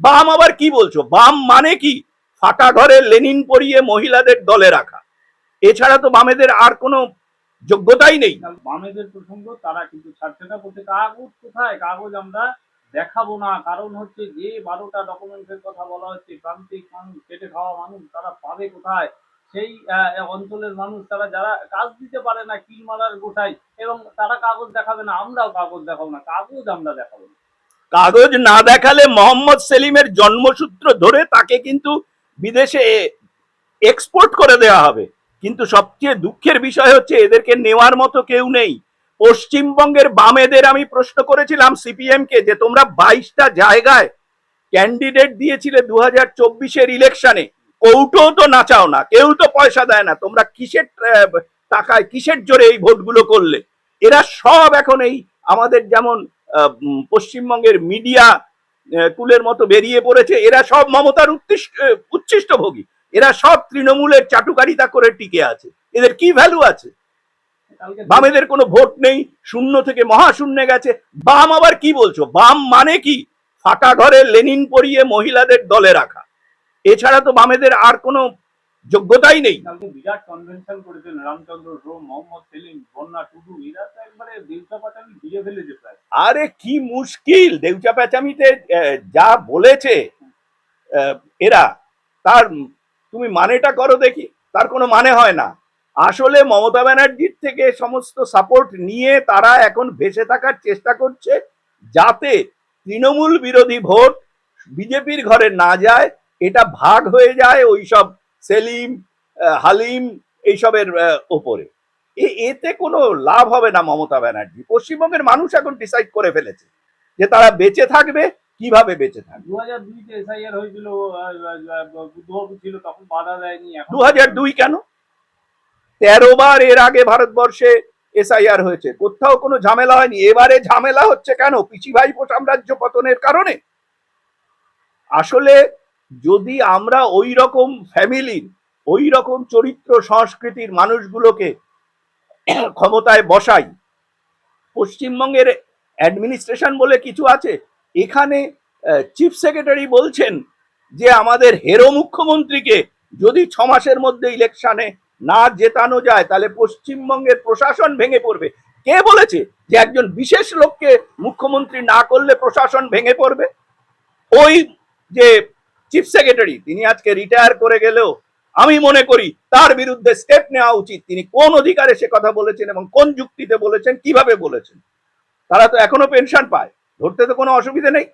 বাম আবার কি বলছো? বাম মানে কি? ফাটা ঘরে লেনিন পরিয়ে মহিলাদের দলে রাখা। এছাড়া তো বামেদের আর কোনো যোগ্যতাই নেই। বামেদের প্রসঙ্গ, তারা কিন্তু ছাড়ছে না, বলছে কাগজ কোথায়? কাগজ আমরা দেখাবো না। কারণ হচ্ছে যে বারোটা ডকুমেন্টের কথা বলা হচ্ছে, প্রান্তিক মানুষ খেটে খাওয়া মানুষ, তারা পাবে কোথায়? সেই অঞ্চলের মানুষ, তারা যারা কাজ দিতে পারে না কিল মারার গোটাই এবং তারা কাগজ দেখাবে না, আমরাও কাগজ দেখাবো না, কাগজ আমরা দেখাবো না। কাগজ না দেখালে মোহাম্মদ সেলিমের জন্মসূত্র ধরে তাকে কিন্তু বিদেশে এক্সপোর্ট করে দেওয়া হবে। কিন্তু সবচেয়ে দুঃখের বিষয় হচ্ছে এদেরকে নেওয়ার মতো কেউ নেই। পশ্চিমবঙ্গের বামেদের আমি প্রশ্ন করেছিলাম সিপিএম কে যে তোমরা বাইশটা জায়গায় ক্যান্ডিডেট দিয়েছিলে দু হাজার চব্বিশের ইলেকশনে কৌটো তো নাচাও না, কেউ তো পয়সা দেয় না। তোমরা কিসের টাকায়, কিসের জোরে এই ভোটগুলো করলে? এরা সব এখন এই আমাদের যেমন পশ্চিমবঙ্গের মিডিয়া কুলের মতো বেরিয়ে পড়েছে। এরা সব মমতার উচ্ছিষ্ট উচ্ছিষ্টভোগী। এরা সব তৃণমূলের চাটুকারিতা করে টিকে আছে। এদের কি ভ্যালু আছে? বামেদের কোনো ভোট নেই। শূন্য থেকে মহাশূন্যে গেছে। বাম আবার কি বলছো? বাম মানে কি? ফাটা ঘরে লেনিন পরিয়ে মহিলাদের দলে রাখা। এছাড়া তো বামেদের আর কোনো যোগ্যতাই নেই। বিরাট কনভেনশন করেছেন রামচন্দ্র রোম মোহাম্মদ সেলিম বন্যা টুডু এরা তো একবারে দিলসা পাটালি ঘিরে ফেলেছে প্রায়। আরে কি মুশকিল! দেউচা প্যাচামিতে যা বলেছে এরা তার তুমি মানেটা করো দেখি তার কোনো মানে হয় না। আসলে মমতা ব্যানার্জির থেকে সমস্ত সাপোর্ট নিয়ে তারা এখন ভেসে থাকার চেষ্টা করছে যাতে তৃণমূল বিরোধী ভোট বিজেপির ঘরে না যায় এটা ভাগ হয়ে যায় ওইসব সেলিম হালিম এইসবের ওপরে এতে কোনো লাভ হবে না মমতা ব্যানার্জি। পশ্চিমবঙ্গের মানুষ এখন ডিসাইড করে ফেলেছে যে তারা বেঁচে থাকবে কীভাবে বেঁচে থাকবে? দু হাজার দুইতে এসআইআর হয়েছিল ছিল তখন বাধা দেয়নি দু হাজার দুই কেন? তেরো বার এর আগে ভারতবর্ষে এসআইআর হয়েছে। কোথাও কোনো ঝামেলা হয়নি। এবারে ঝামেলা হচ্ছে কেন? পিসি ভাইপো সাম্রাজ্য পতনের কারণে। আসলে যদি আমরা ওই রকম ফ্যামিলির ওই রকম চরিত্র, সংস্কৃতির মানুষগুলোকে ক্ষমতায় বসাই, পশ্চিমবঙ্গের অ্যাডমিনিস্ট্রেশন বলে কিছু আছে? এখানে চিফ সেক্রেটারি বলছেন যে আমাদের হেরো মুখ্যমন্ত্রীকে যদি ছ মাসের মধ্যে ইলেকশনে না জেতানো যায়, তাহলে পশ্চিমবঙ্গের প্রশাসন ভেঙে পড়বে। কে বলেছে যে একজন বিশেষ লোককে মুখ্যমন্ত্রী না করলে প্রশাসন ভেঙে পড়বে? ওই যে চিফ সেক্রেটারি তিনি আজকে রিটায়ার করে গেলেও আমি মনে করি তার বিরুদ্ধে স্টেপ নেওয়া উচিত। তিনি কোন অধিকারে সে কথা বলেছেন এবং কোন যুক্তিতে বলেছেন, কীভাবে বলেছেন? তারা তো এখনও পেনশন পায়। ধরতে তো কোনো অসুবিধা নেই।